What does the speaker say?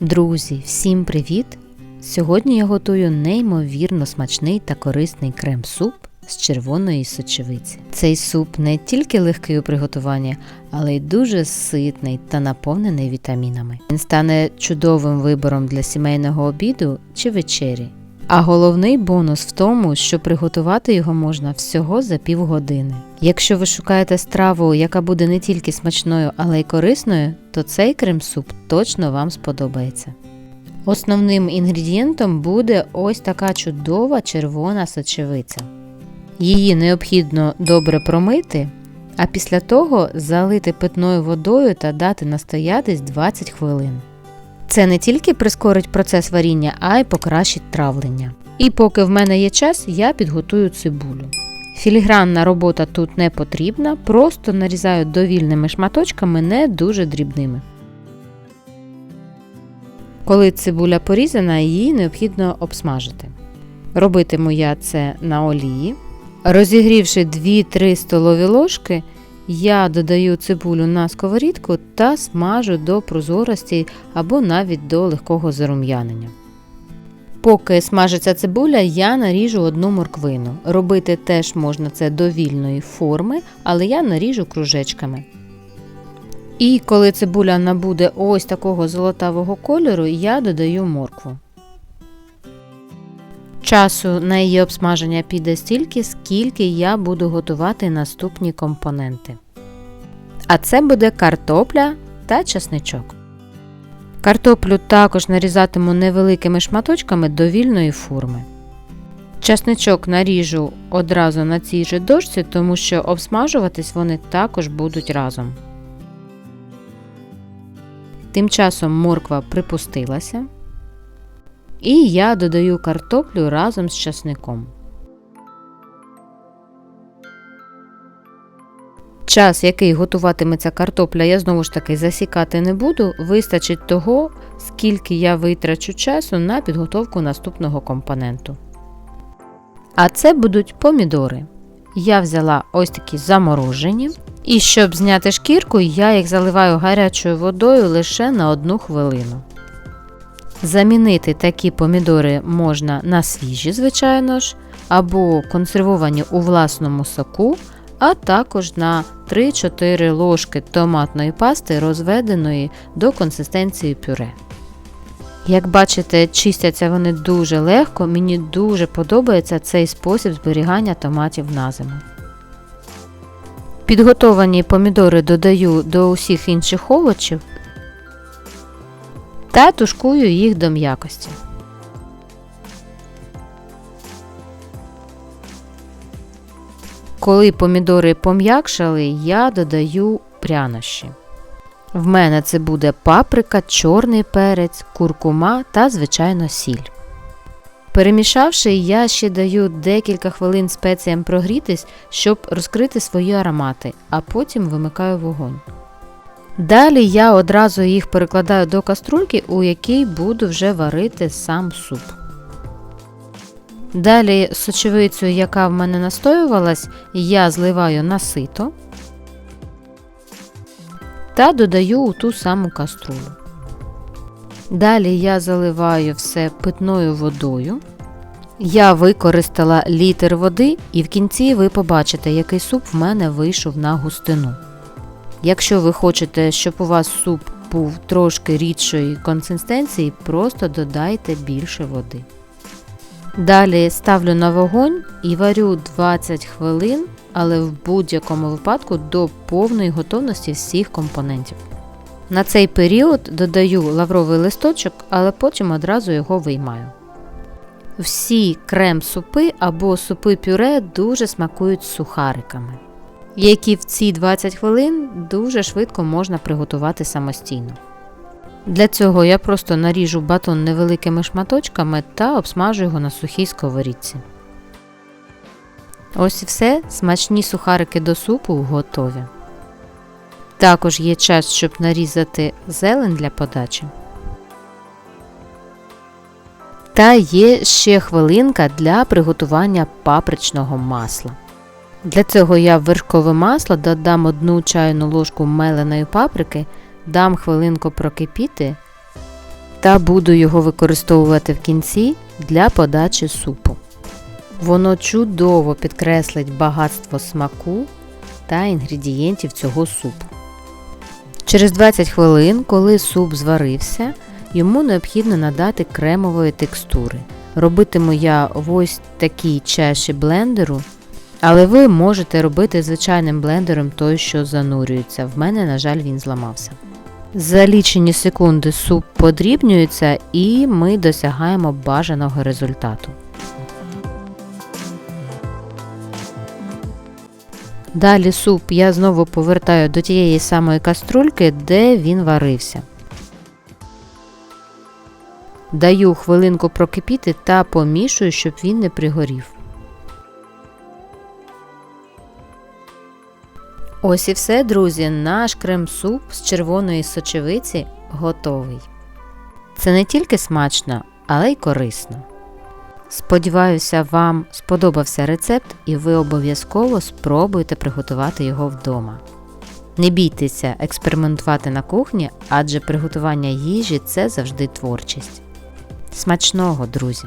Друзі, всім привіт! Сьогодні я готую неймовірно смачний та корисний крем-суп з червоної сочевиці. Цей суп не тільки легкий у приготуванні, але й дуже ситний та наповнений вітамінами. Він стане чудовим вибором для сімейного обіду чи вечері. А головний бонус в тому, що приготувати його можна всього за півгодини. Якщо ви шукаєте страву, яка буде не тільки смачною, але й корисною, то цей крем-суп точно вам сподобається. Основним інгредієнтом буде ось така чудова червона сочевиця. Її необхідно добре промити, а після того залити питною водою та дати настоятись 20 хвилин. Це не тільки прискорить процес варіння, а й покращить травлення. І поки в мене є час, я підготую цибулю. Філігранна робота тут не потрібна, просто нарізаю довільними шматочками, не дуже дрібними. Коли цибуля порізана, її необхідно обсмажити. Робитиму я це на олії. Розігрівши 2-3 столові ложки, я додаю цибулю на сковорідку та смажу до прозорості або навіть до легкого зарум'янення. Поки смажиться цибуля, я наріжу одну морквину. Робити теж можна це до вільної форми, але я наріжу кружечками. І коли цибуля набуде ось такого золотавого кольору, я додаю моркву. Часу на її обсмаження піде стільки, скільки я буду готувати наступні компоненти. А це буде картопля та часничок. Картоплю також нарізатиму невеликими шматочками до вільної форми. Часничок наріжу одразу на цій же дошці, тому що обсмажуватись вони також будуть разом. Тим часом морква припустилася. І я додаю картоплю разом з часником. Час, який готуватиметься картопля, я знову ж таки засікати не буду, вистачить того, скільки я витрачу часу на підготовку наступного компоненту. А це будуть помідори. Я взяла ось такі заморожені. І щоб зняти шкірку, я їх заливаю гарячою водою лише на одну хвилину. Замінити такі помідори можна на свіжі, звичайно ж, або консервовані у власному соку, а також на 3-4 ложки томатної пасти, розведеної до консистенції пюре. Як бачите, чистяться вони дуже легко, мені дуже подобається цей спосіб зберігання томатів на зиму. Підготовані помідори додаю до усіх інших овочів та тушкую їх до м'якості. Коли помідори пом'якшали, я додаю прянощі. В мене це буде паприка, чорний перець, куркума та, звичайно, сіль. Перемішавши, я ще даю декілька хвилин спеціям прогрітись, щоб розкрити свої аромати, а потім вимикаю вогонь. Далі я одразу їх перекладаю до каструльки, у якій буду вже варити сам суп. Далі сочевицю, яка в мене настоювалась, я зливаю на сито та додаю у ту саму каструлю. Далі я заливаю все питною водою. Я використала літр води, і в кінці ви побачите, який суп в мене вийшов на густину. Якщо ви хочете, щоб у вас суп був трошки рідшої консистенції, просто додайте більше води. Далі ставлю на вогонь і варю 20 хвилин, але в будь-якому випадку до повної готовності всіх компонентів. На цей період додаю лавровий листочок, але потім одразу його виймаю. Всі крем-супи або супи пюре дуже смакують сухариками, які в ці 20 хвилин дуже швидко можна приготувати самостійно. Для цього я просто наріжу батон невеликими шматочками та обсмажу його на сухій сковорідці. Ось і все, смачні сухарики до супу готові. Також є час, щоб нарізати зелень для подачі. Та є ще хвилинка для приготування папричного масла. Для цього я в вершкове масло додам одну чайну ложку меленої паприки, дам хвилинку прокипіти та буду його використовувати в кінці для подачі супу. Воно чудово підкреслить багатство смаку та інгредієнтів цього супу. Через 20 хвилин, коли суп зварився, йому необхідно надати кремової текстури. Робитиму я ось такій чаші блендеру, але ви можете робити звичайним блендером той, що занурюється. В мене, на жаль, він зламався. За лічені секунди суп подрібнюється і ми досягаємо бажаного результату. Далі суп я знову повертаю до тієї самої каструльки, де він варився. Даю хвилинку прокипіти та помішую, щоб він не пригорів. Ось і все, друзі, наш крем-суп з червоної сочевиці готовий. Це не тільки смачно, але й корисно. Сподіваюся, вам сподобався рецепт і ви обов'язково спробуйте приготувати його вдома. Не бійтеся експериментувати на кухні, адже приготування їжі це завжди творчість. Смачного, друзі!